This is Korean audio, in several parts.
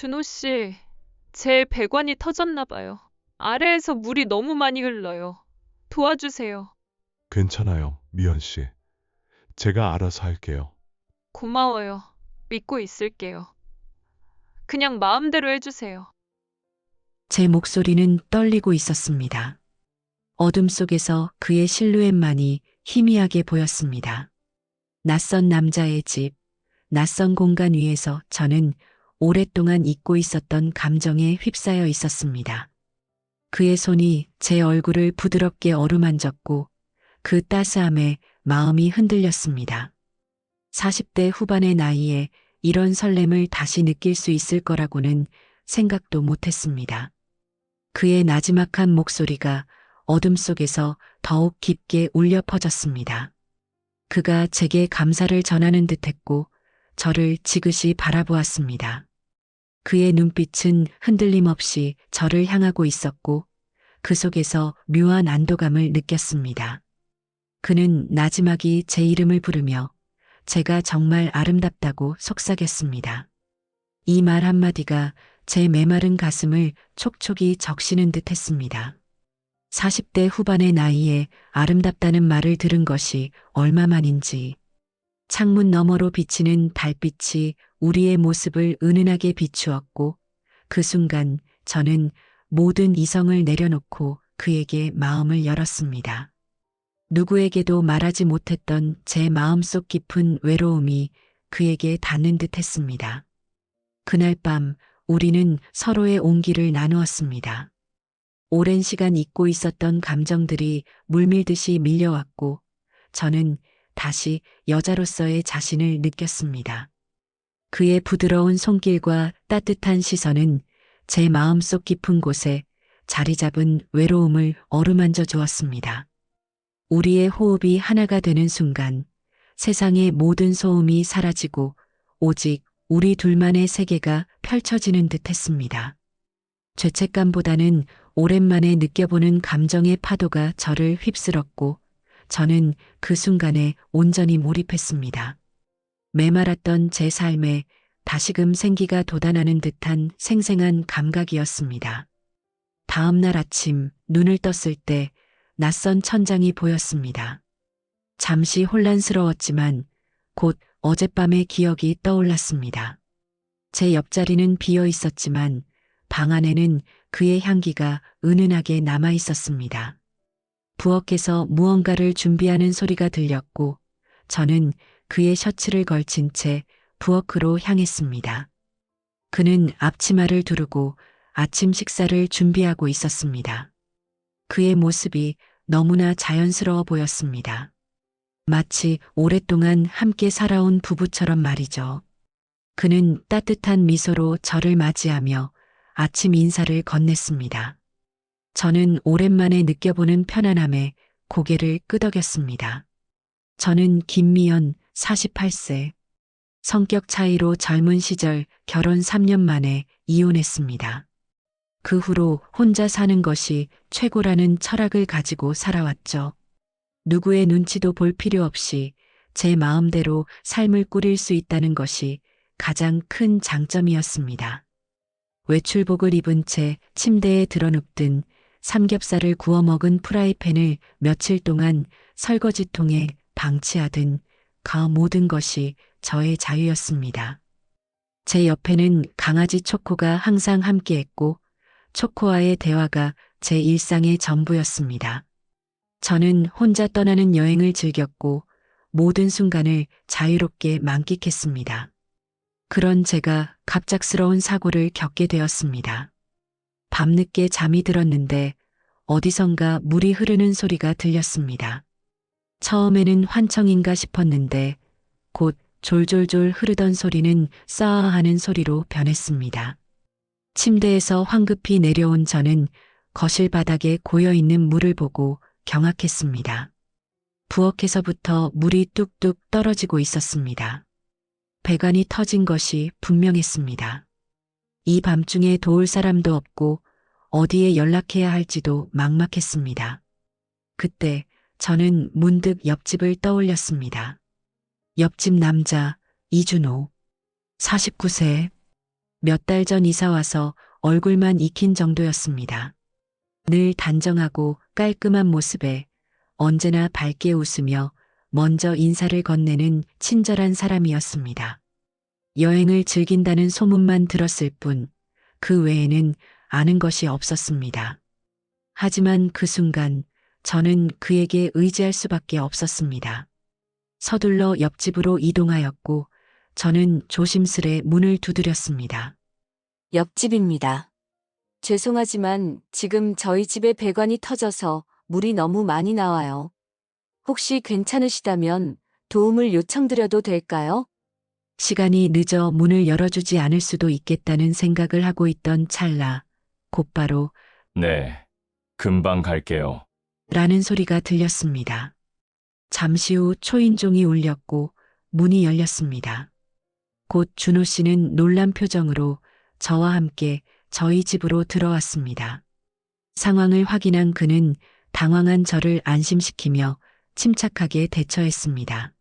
준호 씨, 제 배관이 터졌나 봐요. 아래에서 물이 너무 많이 흘러요. 도와주세요. 괜찮아요, 미연 씨. 제가 알아서 할게요. 고마워요. 믿고 있을게요. 그냥 마음대로 해주세요. 제 목소리는 떨리고 있었습니다. 어둠 속에서 그의 실루엣만이 희미하게 보였습니다. 낯선 남자의 집, 낯선 공간 위에서 저는 오랫동안 잊고 있었던 감정에 휩싸여 있었습니다. 그의 손이 제 얼굴을 부드럽게 어루만졌고 그 따스함에 마음이 흔들렸습니다. 40대 후반의 나이에 이런 설렘을 다시 느낄 수 있을 거라고는 생각도 못했습니다. 그의 나지막한 목소리가 어둠 속에서 더욱 깊게 울려 퍼졌습니다. 그가 제게 감사를 전하는 듯 했고 저를 지그시 바라보았습니다. 그의 눈빛은 흔들림 없이 저를 향하고 있었고 그 속에서 묘한 안도감을 느꼈습니다. 그는 나지막이 제 이름을 부르며 제가 정말 아름답다고 속삭였습니다. 이 말 한마디가 제 메마른 가슴을 촉촉이 적시는 듯 했습니다. 40대 후반의 나이에 아름답다는 말을 들은 것이 얼마만인지 창문 너머로 비치는 달빛이 우리의 모습을 은은하게 비추었고 그 순간 저는 모든 이성을 내려놓고 그에게 마음을 열었습니다. 누구에게도 말하지 못했던 제 마음속 깊은 외로움이 그에게 닿는 듯 했습니다. 그날 밤 우리는 서로의 온기를 나누었습니다. 오랜 시간 잊고 있었던 감정들이 물밀듯이 밀려왔고 저는 다시 여자로서의 자신을 느꼈습니다. 그의 부드러운 손길과 따뜻한 시선은 제 마음속 깊은 곳에 자리 잡은 외로움을 어루만져 주었습니다. 우리의 호흡이 하나가 되는 순간 세상의 모든 소음이 사라지고 오직 우리 둘만의 세계가 펼쳐지는 듯 했습니다. 죄책감보다는 오랜만에 느껴보는 감정의 파도가 저를 휩쓸었고 저는 그 순간에 온전히 몰입했습니다. 메말았던 제 삶에 다시금 생기가 돋아나는 듯한 생생한 감각이었습니다. 다음 날 아침 눈을 떴을 때 낯선 천장이 보였습니다. 잠시 혼란스러웠지만 곧 어젯밤의 기억이 떠올랐습니다. 제 옆자리는 비어 있었지만 방 안에는 그의 향기가 은은하게 남아 있었습니다. 부엌에서 무언가를 준비하는 소리가 들렸고 저는 그의 셔츠를 걸친 채 부엌으로 향했습니다. 그는 앞치마를 두르고 아침 식사를 준비하고 있었습니다. 그의 모습이 너무나 자연스러워 보였습니다. 마치 오랫동안 함께 살아온 부부처럼 말이죠. 그는 따뜻한 미소로 저를 맞이하며 아침 인사를 건넸습니다. 저는 오랜만에 느껴보는 편안함에 고개를 끄덕였습니다. 저는 김미연 48세. 성격 차이로 젊은 시절 결혼 3년 만에 이혼했습니다. 그 후로 혼자 사는 것이 최고라는 철학을 가지고 살아왔죠. 누구의 눈치도 볼 필요 없이 제 마음대로 삶을 꾸릴 수 있다는 것이 가장 큰 장점이었습니다. 외출복을 입은 채 침대에 드러눕든 삼겹살을 구워 먹은 프라이팬을 며칠 동안 설거지통에 방치하든 그 모든 것이 저의 자유였습니다. 제 옆에는 강아지 초코가 항상 함께했고 초코와의 대화가 제 일상의 전부였습니다. 저는 혼자 떠나는 여행을 즐겼고 모든 순간을 자유롭게 만끽했습니다. 그런 제가 갑작스러운 사고를 겪게 되었습니다. 밤늦게 잠이 들었는데 어디선가 물이 흐르는 소리가 들렸습니다. 처음에는 환청인가 싶었는데 곧 졸졸졸 흐르던 소리는 싸아 하는 소리로 변했습니다. 침대에서 황급히 내려온 저는 거실 바닥에 고여 있는 물을 보고 경악했습니다. 부엌에서부터 물이 뚝뚝 떨어지고 있었습니다. 배관이 터진 것이 분명했습니다. 이 밤중에 도울 사람도 없고 어디에 연락해야 할지도 막막했습니다. 그때 저는 문득 옆집을 떠올렸습니다. 옆집 남자 이준호 49세 몇 달 전 이사 와서 얼굴만 익힌 정도였습니다. 늘 단정하고 깔끔한 모습에 언제나 밝게 웃으며 먼저 인사를 건네는 친절한 사람이었습니다. 여행을 즐긴다는 소문만 들었을 뿐, 그 외에는 아는 것이 없었습니다. 하지만 그 순간 저는 그에게 의지할 수밖에 없었습니다. 서둘러 옆집으로 이동하였고, 저는 조심스레 문을 두드렸습니다. 옆집입니다. 죄송하지만 지금 저희 집에 배관이 터져서 물이 너무 많이 나와요. 혹시 괜찮으시다면 도움을 요청드려도 될까요? 시간이 늦어 문을 열어주지 않을 수도 있겠다는 생각을 하고 있던 찰나, 곧바로 네. 금방 갈게요. 라는 소리가 들렸습니다. 잠시 후 초인종이 울렸고 문이 열렸습니다. 곧 준호 씨는 놀란 표정으로 저와 함께 저희 집으로 들어왔습니다. 상황을 확인한 그는 당황한 저를 안심시키며 침착하게 대처했습니다.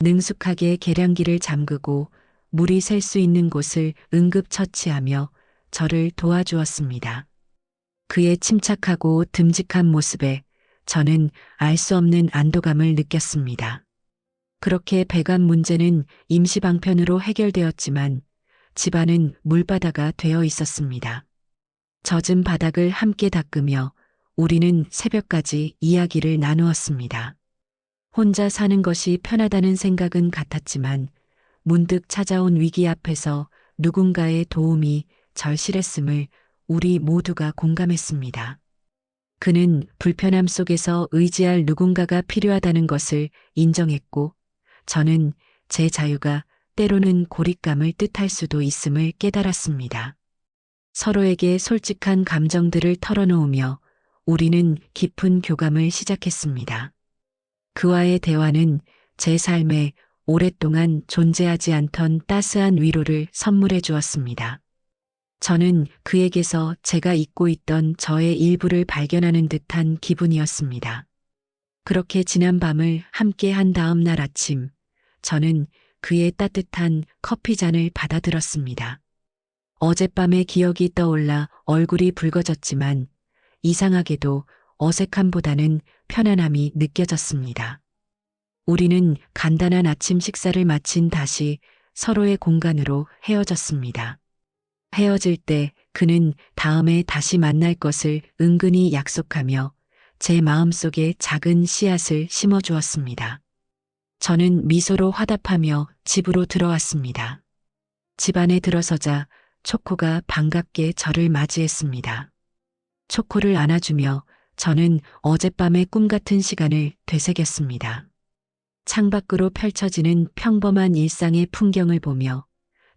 능숙하게 계량기를 잠그고 물이 셀 수 있는 곳을 응급처치하며 저를 도와주었습니다. 그의 침착하고 듬직한 모습에 저는 알 수 없는 안도감을 느꼈습니다. 그렇게 배관 문제는 임시방편으로 해결되었지만 집안은 물바다가 되어 있었습니다. 젖은 바닥을 함께 닦으며 우리는 새벽까지 이야기를 나누었습니다. 혼자 사는 것이 편하다는 생각은 같았지만 문득 찾아온 위기 앞에서 누군가의 도움이 절실했음을 우리 모두가 공감했습니다. 그는 불편함 속에서 의지할 누군가가 필요하다는 것을 인정했고 저는 제 자유가 때로는 고립감을 뜻할 수도 있음을 깨달았습니다. 서로에게 솔직한 감정들을 털어놓으며 우리는 깊은 교감을 시작했습니다. 그와의 대화는 제 삶에 오랫동안 존재하지 않던 따스한 위로를 선물해 주었습니다. 저는 그에게서 제가 잊고 있던 저의 일부를 발견하는 듯한 기분이었습니다. 그렇게 지난 밤을 함께 한 다음 날 아침, 저는 그의 따뜻한 커피 잔을 받아들었습니다. 어젯밤의 기억이 떠올라 얼굴이 붉어졌지만 이상하게도 어색함보다는 편안함이 느껴졌습니다. 우리는 간단한 아침 식사를 마친 다시 서로의 공간으로 헤어졌습니다. 헤어질 때 그는 다음에 다시 만날 것을 은근히 약속하며 제 마음속에 작은 씨앗을 심어 주었습니다. 저는 미소로 화답하며 집으로 들어왔습니다. 집 안에 들어서자 초코가 반갑게 저를 맞이했습니다. 초코를 안아주며 저는 어젯밤의 꿈 같은 시간을 되새겼습니다. 창밖으로 펼쳐지는 평범한 일상의 풍경을 보며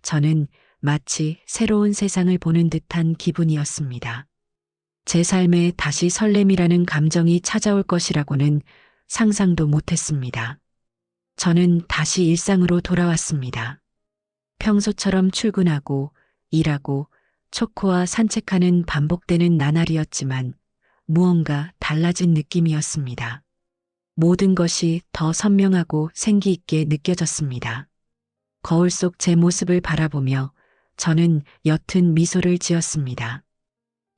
저는 마치 새로운 세상을 보는 듯한 기분이었습니다. 제 삶에 다시 설렘이라는 감정이 찾아올 것이라고는 상상도 못했습니다. 저는 다시 일상으로 돌아왔습니다. 평소처럼 출근하고 일하고 초코와 산책하는 반복되는 나날이었지만 무언가 달라진 느낌이었습니다. 모든 것이 더 선명하고 생기 있게 느껴졌습니다. 거울 속 제 모습을 바라보며 저는 옅은 미소를 지었습니다.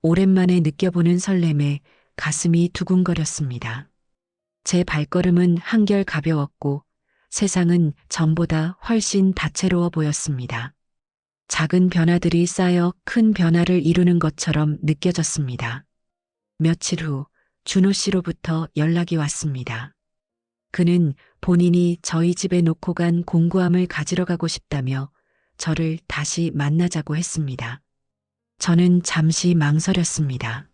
오랜만에 느껴보는 설렘에 가슴이 두근거렸습니다. 제 발걸음은 한결 가벼웠고 세상은 전보다 훨씬 다채로워 보였습니다. 작은 변화들이 쌓여 큰 변화를 이루는 것처럼 느껴졌습니다. 며칠 후 준호 씨로부터 연락이 왔습니다. 그는 본인이 저희 집에 놓고 간 공구함을 가지러 가고 싶다며 저를 다시 만나자고 했습니다. 저는 잠시 망설였습니다.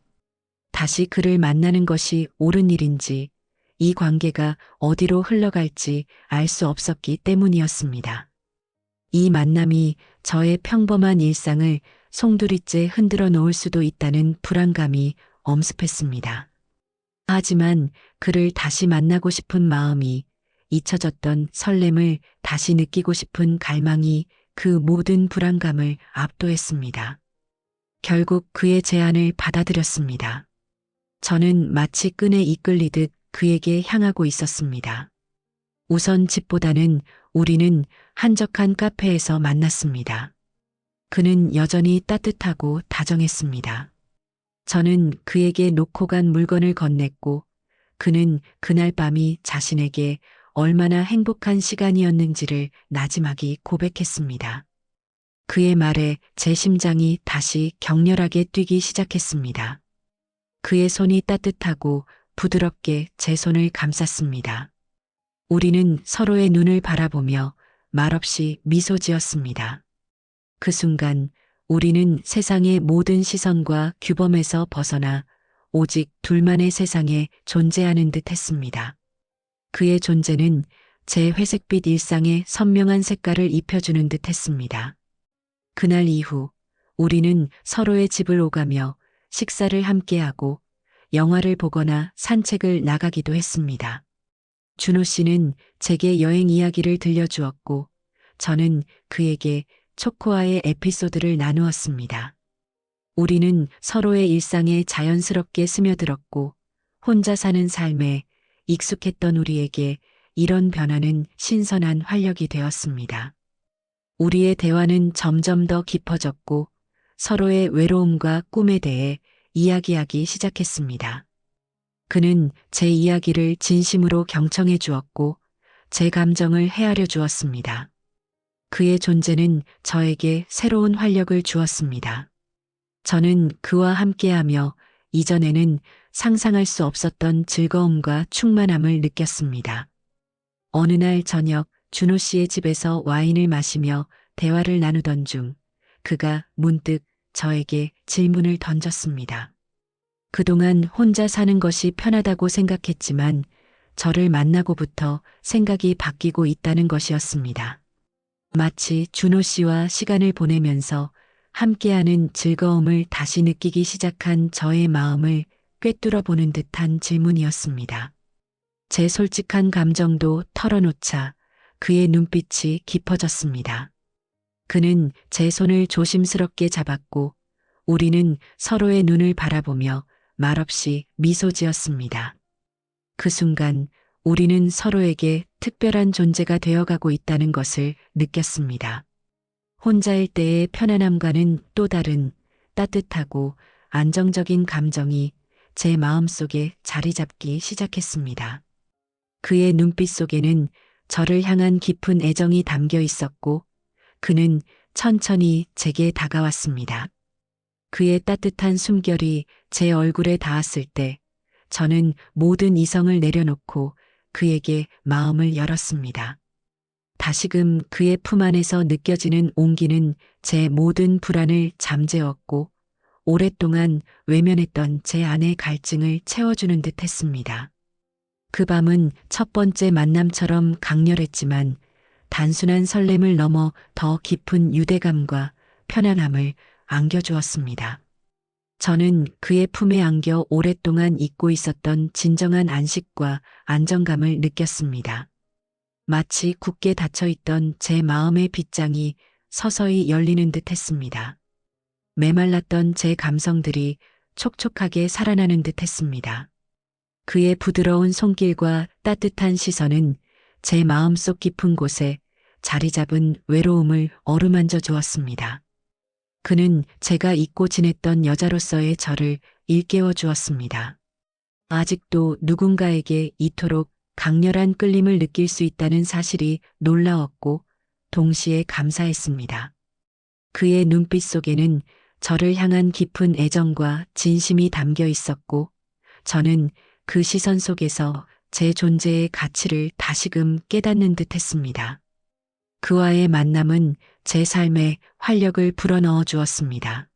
다시 그를 만나는 것이 옳은 일인지 이 관계가 어디로 흘러갈지 알 수 없었기 때문이었습니다. 이 만남이 저의 평범한 일상을 송두리째 흔들어 놓을 수도 있다는 불안감이 엄습했습니다. 하지만 그를 다시 만나고 싶은 마음이 잊혀졌던 설렘을 다시 느끼고 싶은 갈망이 그 모든 불안감을 압도했습니다. 결국 그의 제안을 받아들였습니다. 저는 마치 끈에 이끌리듯 그에게 향하고 있었습니다. 우선 집보다는 우리는 한적한 카페에서 만났습니다. 그는 여전히 따뜻하고 다정했습니다. 저는 그에게 놓고 간 물건을 건넸고 그는 그날 밤이 자신에게 얼마나 행복한 시간이었는지를 나지막이 고백했습니다. 그의 말에 제 심장이 다시 격렬하게 뛰기 시작했습니다. 그의 손이 따뜻하고 부드럽게 제 손을 감쌌습니다. 우리는 서로의 눈을 바라보며 말없이 미소 지었습니다. 그 순간 우리는 세상의 모든 시선과 규범에서 벗어나 오직 둘만의 세상에 존재하는 듯 했습니다. 그의 존재는 제 회색빛 일상에 선명한 색깔을 입혀주는 듯 했습니다. 그날 이후 우리는 서로의 집을 오가며 식사를 함께하고 영화를 보거나 산책을 나가기도 했습니다. 준호 씨는 제게 여행 이야기를 들려주었고 저는 그에게 초코아의 에피소드를 나누었습니다. 우리는 서로의 일상에 자연스럽게 스며들었고 혼자 사는 삶에 익숙했던 우리에게 이런 변화는 신선한 활력이 되었습니다. 우리의 대화는 점점 더 깊어졌고 서로의 외로움과 꿈에 대해 이야기하기 시작했습니다. 그는 제 이야기를 진심으로 경청해 주었고 제 감정을 헤아려 주었습니다. 그의 존재는 저에게 새로운 활력을 주었습니다. 저는 그와 함께하며 이전에는 상상할 수 없었던 즐거움과 충만함을 느꼈습니다. 어느 날 저녁 준호 씨의 집에서 와인을 마시며 대화를 나누던 중 그가 문득 저에게 질문을 던졌습니다. 그동안 혼자 사는 것이 편하다고 생각했지만 저를 만나고부터 생각이 바뀌고 있다는 것이었습니다. 마치 준호 씨와 시간을 보내면서 함께하는 즐거움을 다시 느끼기 시작한 저의 마음을 꿰뚫어 보는 듯한 질문이었습니다. 제 솔직한 감정도 털어놓자 그의 눈빛이 깊어졌습니다. 그는 제 손을 조심스럽게 잡았고 우리는 서로의 눈을 바라보며 말없이 미소 지었습니다. 그 순간 우리는 서로에게 특별한 존재가 되어가고 있다는 것을 느꼈습니다. 혼자일 때의 편안함과는 또 다른 따뜻하고 안정적인 감정이 제 마음 속에 자리 잡기 시작했습니다. 그의 눈빛 속에는 저를 향한 깊은 애정이 담겨 있었고 그는 천천히 제게 다가왔습니다. 그의 따뜻한 숨결이 제 얼굴에 닿았을 때 저는 모든 이성을 내려놓고 그에게 마음을 열었습니다. 다시금 그의 품 안에서 느껴지는 온기는 제 모든 불안을 잠재웠고 오랫동안 외면했던 제 안의 갈증을 채워주는 듯 했습니다. 그 밤은 첫 번째 만남처럼 강렬했지만 단순한 설렘을 넘어 더 깊은 유대감과 편안함을 안겨주었습니다. 저는 그의 품에 안겨 오랫동안 잊고 있었던 진정한 안식과 안정감을 느꼈습니다. 마치 굳게 닫혀있던 제 마음의 빗장이 서서히 열리는 듯 했습니다. 메말랐던 제 감성들이 촉촉하게 살아나는 듯 했습니다. 그의 부드러운 손길과 따뜻한 시선은 제 마음속 깊은 곳에 자리 잡은 외로움을 어루만져 주었습니다. 그는 제가 잊고 지냈던 여자로서의 저를 일깨워 주었습니다. 아직도 누군가에게 이토록 강렬한 끌림을 느낄 수 있다는 사실이 놀라웠고 동시에 감사했습니다. 그의 눈빛 속에는 저를 향한 깊은 애정과 진심이 담겨 있었고 저는 그 시선 속에서 제 존재의 가치를 다시금 깨닫는 듯 했습니다. 그와의 만남은 제 삶에 활력을 불어넣어 주었습니다.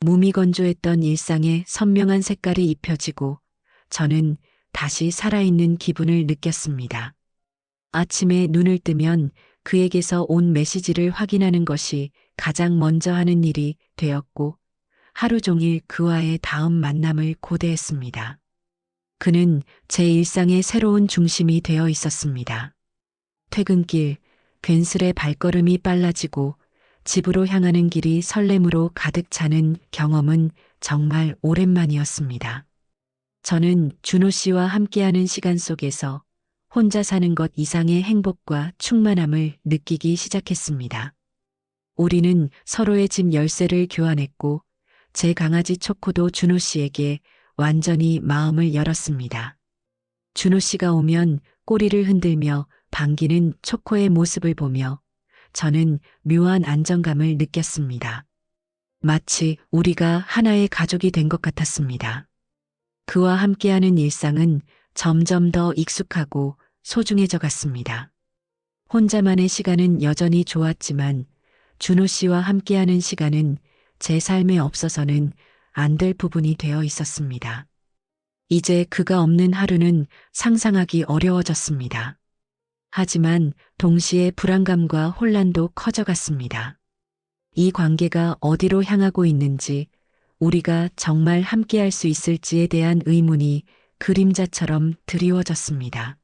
무미건조했던 일상에 선명한 색깔이 입혀지고 저는 다시 살아있는 기분을 느꼈습니다. 아침에 눈을 뜨면 그에게서 온 메시지를 확인하는 것이 가장 먼저 하는 일이 되었고 하루 종일 그와의 다음 만남을 고대했습니다. 그는 제 일상의 새로운 중심이 되어 있었습니다. 퇴근길, 괜스레 발걸음이 빨라지고 집으로 향하는 길이 설렘으로 가득 차는 경험은 정말 오랜만이었습니다. 저는 준호 씨와 함께하는 시간 속에서 혼자 사는 것 이상의 행복과 충만함을 느끼기 시작했습니다. 우리는 서로의 집 열쇠를 교환했고 제 강아지 초코도 준호 씨에게 완전히 마음을 열었습니다. 준호 씨가 오면 꼬리를 흔들며 반기는 초코의 모습을 보며 저는 묘한 안정감을 느꼈습니다. 마치 우리가 하나의 가족이 된 것 같았습니다. 그와 함께하는 일상은 점점 더 익숙하고 소중해져 갔습니다. 혼자만의 시간은 여전히 좋았지만 준호 씨와 함께하는 시간은 제 삶에 없어서는 안 될 부분이 되어 있었습니다. 이제 그가 없는 하루는 상상하기 어려워졌습니다. 하지만 동시에 불안감과 혼란도 커져갔습니다. 이 관계가 어디로 향하고 있는지, 우리가 정말 함께할 수 있을지에 대한 의문이 그림자처럼 드리워졌습니다.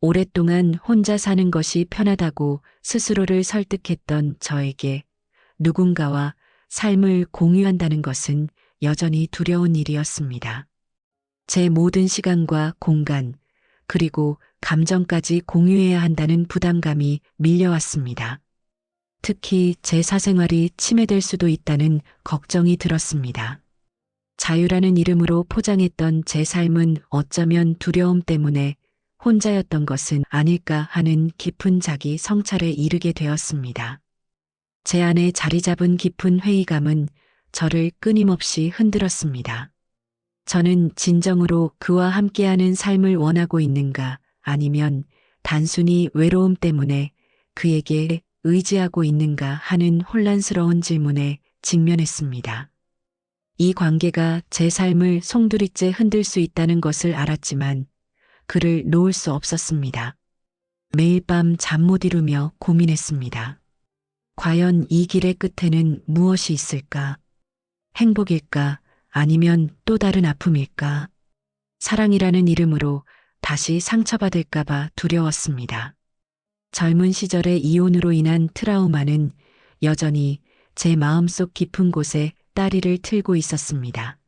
오랫동안 혼자 사는 것이 편하다고 스스로를 설득했던 저에게 누군가와 삶을 공유한다는 것은 여전히 두려운 일이었습니다. 제 모든 시간과 공간, 그리고 감정까지 공유해야 한다는 부담감이 밀려왔습니다. 특히 제 사생활이 침해될 수도 있다는 걱정이 들었습니다. 자유라는 이름으로 포장했던 제 삶은 어쩌면 두려움 때문에 혼자였던 것은 아닐까 하는 깊은 자기 성찰에 이르게 되었습니다. 제 안에 자리 잡은 깊은 회의감은 저를 끊임없이 흔들었습니다. 저는 진정으로 그와 함께하는 삶을 원하고 있는가 아니면 단순히 외로움 때문에 그에게 의지하고 있는가 하는 혼란스러운 질문에 직면했습니다. 이 관계가 제 삶을 송두리째 흔들 수 있다는 것을 알았지만 그를 놓을 수 없었습니다. 매일 밤 잠 못 이루며 고민했습니다. 과연 이 길의 끝에는 무엇이 있을까? 행복일까? 아니면 또 다른 아픔일까? 사랑이라는 이름으로 다시 상처받을까봐 두려웠습니다. 젊은 시절의 이혼으로 인한 트라우마는 여전히 제 마음속 깊은 곳에 따리를 틀고 있었습니다.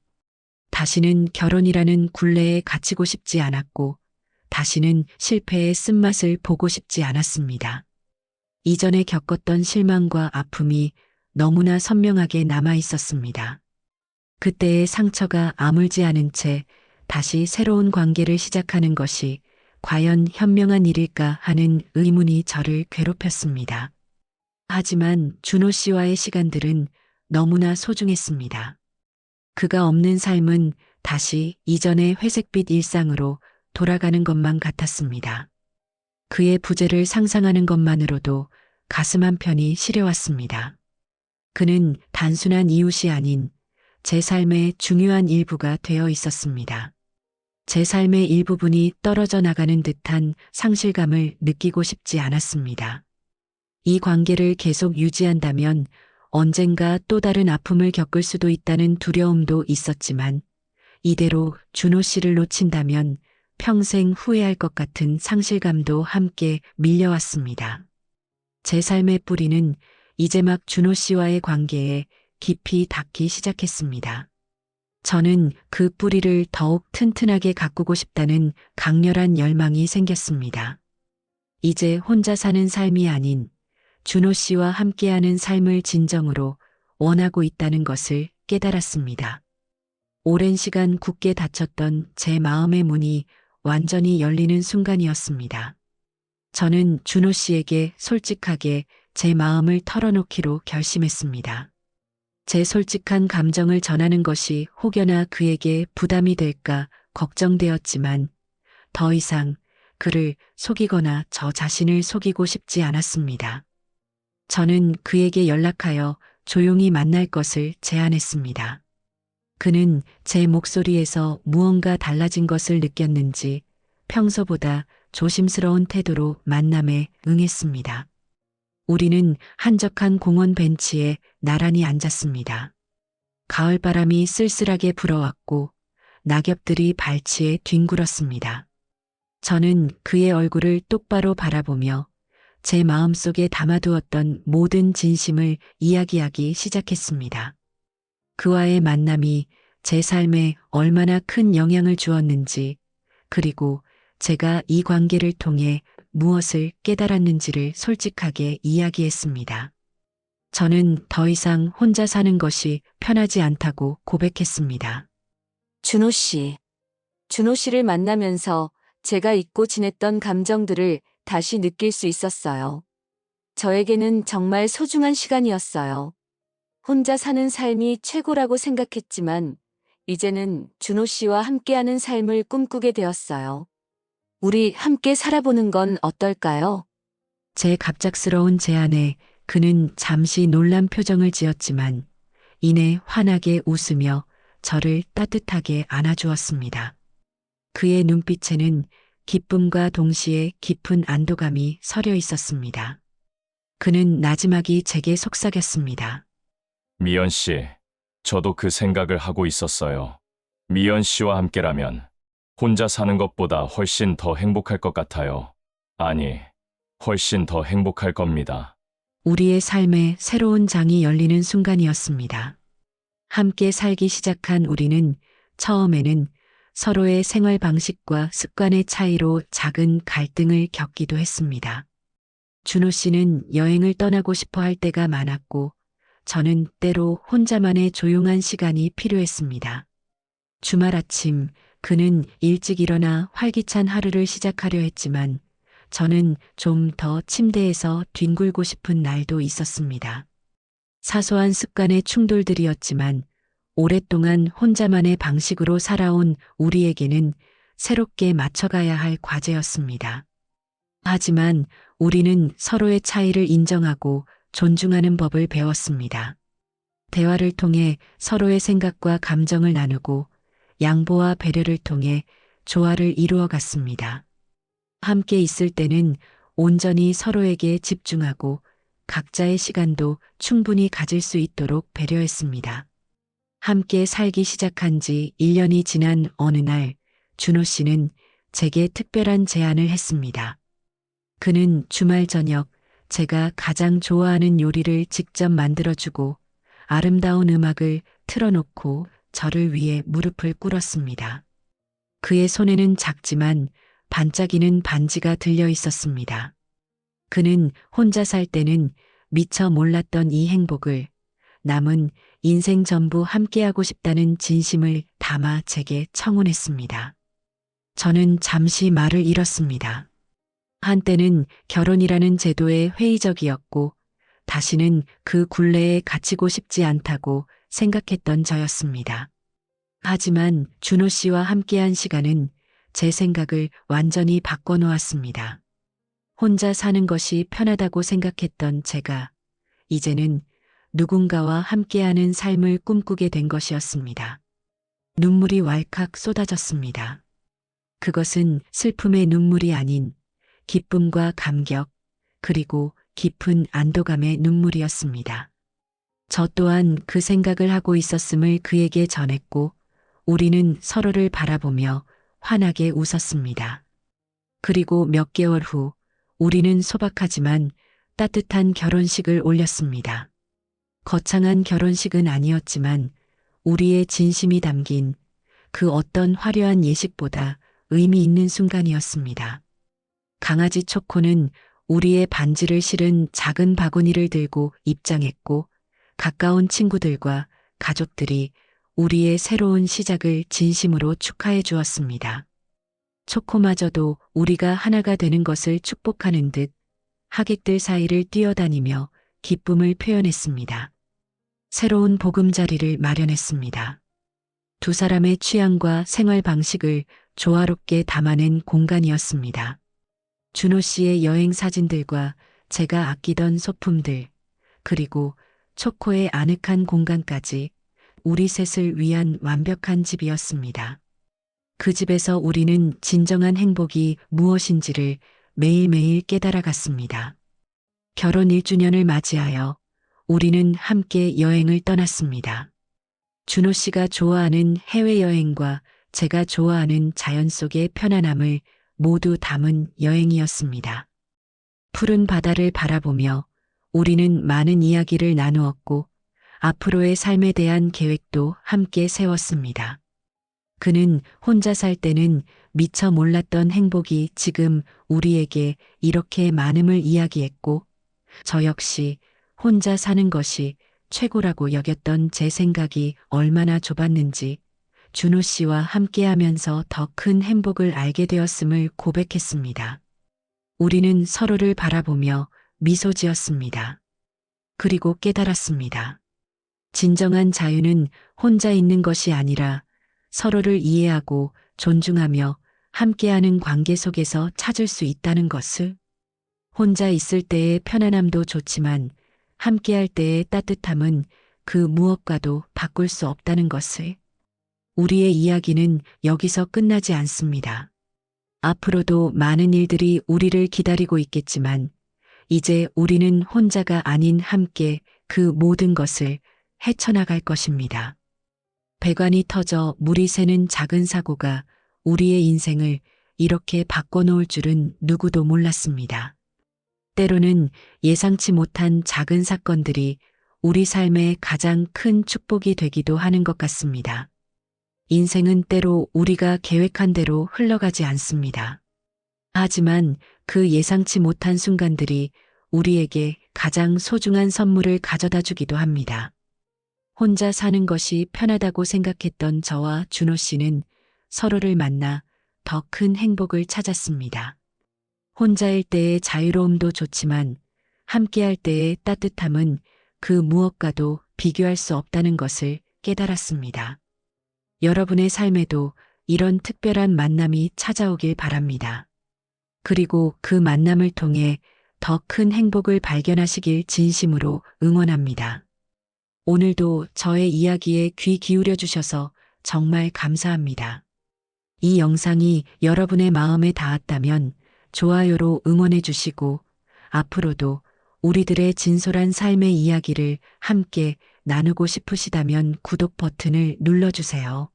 다시는 결혼이라는 굴레에 갇히고 싶지 않았고, 다시는 실패의 쓴맛을 보고 싶지 않았습니다. 이전에 겪었던 실망과 아픔이 너무나 선명하게 남아 있었습니다. 그때의 상처가 아물지 않은 채 다시 새로운 관계를 시작하는 것이 과연 현명한 일일까 하는 의문이 저를 괴롭혔습니다. 하지만 준호 씨와의 시간들은 너무나 소중했습니다. 그가 없는 삶은 다시 이전의 회색빛 일상으로 돌아가는 것만 같았습니다. 그의 부재를 상상하는 것만으로도 가슴 한편이 시려왔습니다. 그는 단순한 이웃이 아닌 제 삶의 중요한 일부가 되어 있었습니다. 제 삶의 일부분이 떨어져 나가는 듯한 상실감을 느끼고 싶지 않았습니다. 이 관계를 계속 유지한다면 언젠가 또 다른 아픔을 겪을 수도 있다는 두려움도 있었지만 이대로 준호 씨를 놓친다면 평생 후회할 것 같은 상실감도 함께 밀려왔습니다. 제 삶의 뿌리는 이제 막 준호 씨와의 관계에 깊이 닿기 시작했습니다. 저는 그 뿌리를 더욱 튼튼하게 가꾸고 싶다는 강렬한 열망이 생겼습니다. 이제 혼자 사는 삶이 아닌 준호 씨와 함께하는 삶을 진정으로 원하고 있다는 것을 깨달았습니다. 오랜 시간 굳게 닫혔던 제 마음의 문이 완전히 열리는 순간이었습니다. 저는 준호 씨에게 솔직하게 제 마음을 털어놓기로 결심했습니다. 제 솔직한 감정을 전하는 것이 혹여나 그에게 부담이 될까 걱정되었지만 더 이상 그를 속이거나 저 자신을 속이고 싶지 않았습니다. 저는 그에게 연락하여 조용히 만날 것을 제안했습니다. 그는 제 목소리에서 무언가 달라진 것을 느꼈는지 평소보다 조심스러운 태도로 만남에 응했습니다. 우리는 한적한 공원 벤치에 나란히 앉았습니다. 가을 바람이 쓸쓸하게 불어왔고 낙엽들이 발치에 뒹굴었습니다. 저는 그의 얼굴을 똑바로 바라보며 제 마음속에 담아두었던 모든 진심을 이야기하기 시작했습니다. 그와의 만남이 제 삶에 얼마나 큰 영향을 주었는지, 그리고 제가 이 관계를 통해 무엇을 깨달았는지를 솔직하게 이야기했습니다. 저는 더 이상 혼자 사는 것이 편하지 않다고 고백했습니다. 준호 씨. 준호 씨를 만나면서 제가 잊고 지냈던 감정들을 다시 느낄 수 있었어요. 저에게는 정말 소중한 시간이었어요. 혼자 사는 삶이 최고라고 생각했지만, 이제는 준호 씨와 함께하는 삶을 꿈꾸게 되었어요. 우리 함께 살아보는 건 어떨까요? 제 갑작스러운 제안에 그는 잠시 놀란 표정을 지었지만 이내 환하게 웃으며 저를 따뜻하게 안아주었습니다. 그의 눈빛에는 기쁨과 동시에 깊은 안도감이 서려 있었습니다. 그는 나지막이 제게 속삭였습니다. 미연 씨, 저도 그 생각을 하고 있었어요. 미연 씨와 함께라면 혼자 사는 것보다 훨씬 더 행복할 것 같아요. 아니, 훨씬 더 행복할 겁니다. 우리의 삶에 새로운 장이 열리는 순간이었습니다. 함께 살기 시작한 우리는 처음에는 서로의 생활 방식과 습관의 차이로 작은 갈등을 겪기도 했습니다. 준호 씨는 여행을 떠나고 싶어 할 때가 많았고, 저는 때로 혼자만의 조용한 시간이 필요했습니다. 주말 아침, 그는 일찍 일어나 활기찬 하루를 시작하려 했지만, 저는 좀 더 침대에서 뒹굴고 싶은 날도 있었습니다. 사소한 습관의 충돌들이었지만 오랫동안 혼자만의 방식으로 살아온 우리에게는 새롭게 맞춰가야 할 과제였습니다. 하지만 우리는 서로의 차이를 인정하고 존중하는 법을 배웠습니다. 대화를 통해 서로의 생각과 감정을 나누고 양보와 배려를 통해 조화를 이루어 갔습니다. 함께 있을 때는 온전히 서로에게 집중하고 각자의 시간도 충분히 가질 수 있도록 배려했습니다. 함께 살기 시작한 지 1년이 지난 어느 날, 준호 씨는 제게 특별한 제안을 했습니다. 그는 주말 저녁 제가 가장 좋아하는 요리를 직접 만들어주고 아름다운 음악을 틀어놓고 저를 위해 무릎을 꿇었습니다. 그의 손에는 작지만 반짝이는 반지가 들려 있었습니다. 그는 혼자 살 때는 미처 몰랐던 이 행복을 남은 인생 전부 함께하고 싶다는 진심을 담아 제게 청혼했습니다. 저는 잠시 말을 잃었습니다. 한때는 결혼이라는 제도에 회의적이었고 다시는 그 굴레에 갇히고 싶지 않다고 생각했던 저였습니다. 하지만 준호 씨와 함께한 시간은 제 생각을 완전히 바꿔놓았습니다. 혼자 사는 것이 편하다고 생각했던 제가 이제는 누군가와 함께하는 삶을 꿈꾸게 된 것이었습니다. 눈물이 왈칵 쏟아졌습니다. 그것은 슬픔의 눈물이 아닌 기쁨과 감격, 그리고 깊은 안도감의 눈물이었습니다. 저 또한 그 생각을 하고 있었음을 그에게 전했고, 우리는 서로를 바라보며 환하게 웃었습니다. 그리고 몇 개월 후, 우리는 소박하지만 따뜻한 결혼식을 올렸습니다. 거창한 결혼식은 아니었지만, 우리의 진심이 담긴 그 어떤 화려한 예식보다 의미 있는 순간이었습니다. 강아지 초코는 우리의 반지를 실은 작은 바구니를 들고 입장했고 가까운 친구들과 가족들이 우리의 새로운 시작을 진심으로 축하해 주었습니다. 초코마저도 우리가 하나가 되는 것을 축복하는 듯 하객들 사이를 뛰어다니며 기쁨을 표현했습니다. 새로운 보금자리를 마련했습니다. 두 사람의 취향과 생활 방식을 조화롭게 담아낸 공간이었습니다. 준호 씨의 여행 사진들과 제가 아끼던 소품들, 그리고 초코의 아늑한 공간까지 우리 셋을 위한 완벽한 집이었습니다. 그 집에서 우리는 진정한 행복이 무엇인지를 매일매일 깨달아갔습니다. 결혼 1주년을 맞이하여 우리는 함께 여행을 떠났습니다. 준호 씨가 좋아하는 해외여행과 제가 좋아하는 자연 속의 편안함을 모두 담은 여행이었습니다. 푸른 바다를 바라보며 우리는 많은 이야기를 나누었고 앞으로의 삶에 대한 계획도 함께 세웠습니다. 그는 혼자 살 때는 미처 몰랐던 행복이 지금 우리에게 이렇게 많음을 이야기했고 저 역시 혼자 사는 것이 최고라고 여겼던 제 생각이 얼마나 좁았는지 준호 씨와 함께 하면서 더 큰 행복을 알게 되었음을 고백했습니다. 우리는 서로를 바라보며 미소 지었습니다. 그리고 깨달았습니다. 진정한 자유는 혼자 있는 것이 아니라 서로를 이해하고 존중하며 함께하는 관계 속에서 찾을 수 있다는 것을 혼자 있을 때의 편안함도 좋지만 함께할 때의 따뜻함은 그 무엇과도 바꿀 수 없다는 것을 우리의 이야기는 여기서 끝나지 않습니다. 앞으로도 많은 일들이 우리를 기다리고 있겠지만 이제 우리는 혼자가 아닌 함께 그 모든 것을 헤쳐나갈 것입니다. 배관이 터져 물이 새는 작은 사고가 우리의 인생을 이렇게 바꿔놓을 줄은 누구도 몰랐습니다. 때로는 예상치 못한 작은 사건들이 우리 삶의 가장 큰 축복이 되기도 하는 것 같습니다. 인생은 때로 우리가 계획한 대로 흘러가지 않습니다. 하지만 그 예상치 못한 순간들이 우리에게 가장 소중한 선물을 가져다 주기도 합니다. 혼자 사는 것이 편하다고 생각했던 저와 준호 씨는 서로를 만나 더 큰 행복을 찾았습니다. 혼자일 때의 자유로움도 좋지만 함께할 때의 따뜻함은 그 무엇과도 비교할 수 없다는 것을 깨달았습니다. 여러분의 삶에도 이런 특별한 만남이 찾아오길 바랍니다. 그리고 그 만남을 통해 더 큰 행복을 발견하시길 진심으로 응원합니다. 오늘도 저의 이야기에 귀 기울여 주셔서 정말 감사합니다. 이 영상이 여러분의 마음에 닿았다면 좋아요로 응원해 주시고 앞으로도 우리들의 진솔한 삶의 이야기를 함께 나누고 싶으시다면 구독 버튼을 눌러주세요.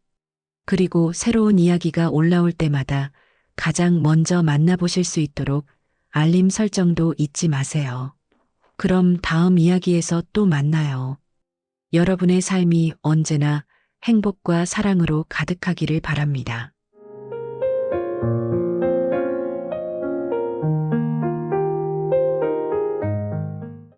그리고 새로운 이야기가 올라올 때마다 가장 먼저 만나보실 수 있도록 알림 설정도 잊지 마세요. 그럼 다음 이야기에서 또 만나요. 여러분의 삶이 언제나 행복과 사랑으로 가득하기를 바랍니다.